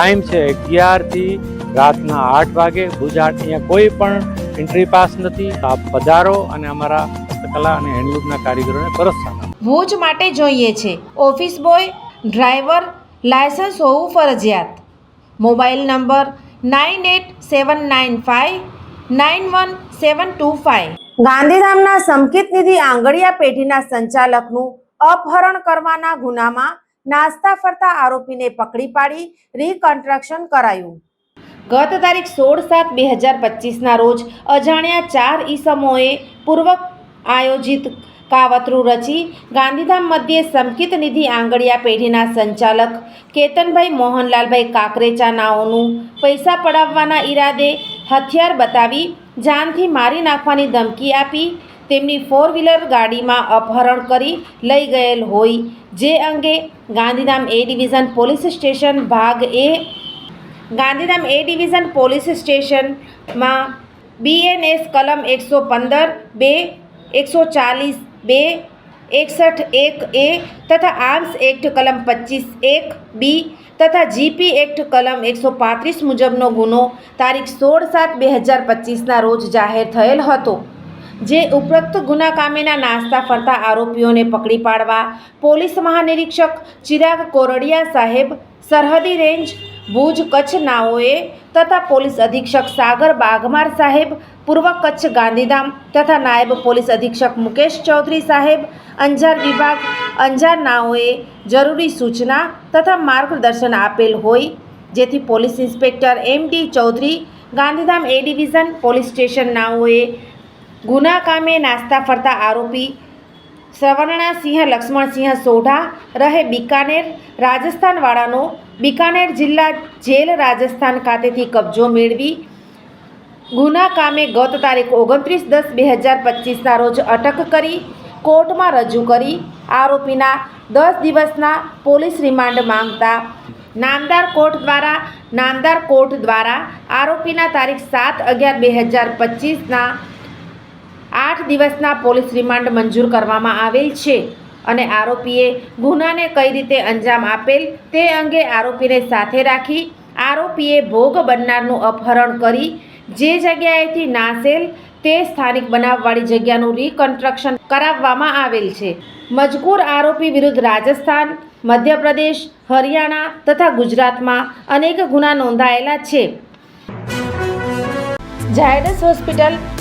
Time છે અગિયારથી રાતના આઠ વાગે. ભુજાટ અહીંયા કોઈ પણ એન્ટ્રી પાસ નથી. આપ પધારો અને અમારા હસ્તકલા અને હેન્ડલૂમના કારીગરોને આપો. ભુજ માટે જોઈએ છે. ઓફિસ બોય ડ્રાઈવર લાયસન્સ હોવું ફરજિયાત. Mobile number nine eight seven nine five nine one seven two five. ગાંધીધામના સંકેત નિધિ આંગળિયા પેઢીના સંચાલકનું અપહરણ કરવાના ગુનામાં નાસ્તા ફરતા આરોપીને પકડી પાડી રીકન્સ્ટ્રક્શન કરાયું. ગત તારીખ સોળ સાત બે હજાર પચીસના રોજ અજાણ્યા ચાર ઈસમોએ પૂર્વ આયોજિત કાવતરું રચી ગાંધીધામ મધ્યે સંકિત નિધિ આંગળિયા પેઢીના સંચાલક કેતનભાઈ મોહનલાલભાઈ કાકરેચા નાઓનું પૈસા પડાવવાના ઈરાદે હથિયાર બતાવી જાનથી મારી નાખવાની ધમકી આપી તેમની ફોર વ્હીલર ગાડીમાં અપહરણ કરી લઈ ગયેલ હોય. જે અંગે Gandhidham A division police station ભાગ A Gandhidham A division police સ્ટેશનમાં બીએનએસ કલમ એકસો પંદર, બે, એકસો ચાલીસ, બે, એકસઠ એક એ તથા આર્મ્સ એક્ટ કલમ પચીસ એક બી તથા જીપી એક્ટ કલમ એકસો પાંત્રીસ મુજબનો ગુનો તારીખ સોળ સાત બે હજાર પચીસના રોજ જાહેર થયેલ હતો. જે ઉપરોક્ત ગુના કામેના નાસ્તા ફરતા આરોપીઓને પકડી પાડવા પોલીસ મહાનિરીક્ષક ચિરાગ કોરડિયા સાહેબ, સરહદી રેન્જ, ભુજ કચ્છ નાઓએ તથા પોલીસ અધિક્ષક સાગર બાગમાર સાહેબ, પૂર્વ કચ્છ ગાંધીધામ તથા નાયબ પોલીસ અધિક્ષક મુકેશ ચૌધરી સાહેબ, અંજાર વિભાગ, અંજાર નાઓએ જરૂરી સૂચના તથા માર્ગદર્શન આપેલ હોય, જેથી police inspector M D Chaudhari, Gandhidham A division, police station નાઓએ ગુના કામે નાસ્તા ફરતા આરોપી સવર્ણાસિંહ સિંહ લક્ષ્મણસિંહ સોઢા રહે બિકાનેર. રાજસ્થાનવાળાનો બિકાનેર જિલ્લા જેલ રાજસ્થાન ખાતેથી કબજો મેળવી. ગુના કામે ગત તારીખ ઓગણત્રીસ દસ બે હજાર પચીસના રોજ અટક કરી, કોર્ટમાં રજૂ કરી. આરોપીના દસ દિવસના પોલીસ રિમાન્ડ માંગતા નામદાર કોર્ટ દ્વારા, નામદાર કોર્ટ દ્વારા આરોપીના તારીખ સાત અગિયાર બે હજાર પચીસના આઠ દિવસના પોલીસ રિમાન્ડ મંજૂર કરવામાં આવેલ છે અને આરોપીએ ગુનાને કઈ રીતે અંજામ આપેલ તે અંગે આરોપીને સાથે રાખી આરોપીએ ભોગ બનનારનું અપહરણ કરી જે જગ્યાએથી નાસેલ તે સ્થાનિક બનાવવાળી જગ્યાનું રિકન્સ્ટ્રક્શન કરાવવામાં આવેલ છે. મજકૂર આરોપી વિરુદ્ધ રાજસ્થાન, મધ્યપ્રદેશ, હરિયાણા તથા ગુજરાતમાં અનેક ગુના નોંધાયેલા છે. ઝાયડસ હોસ્પિટલ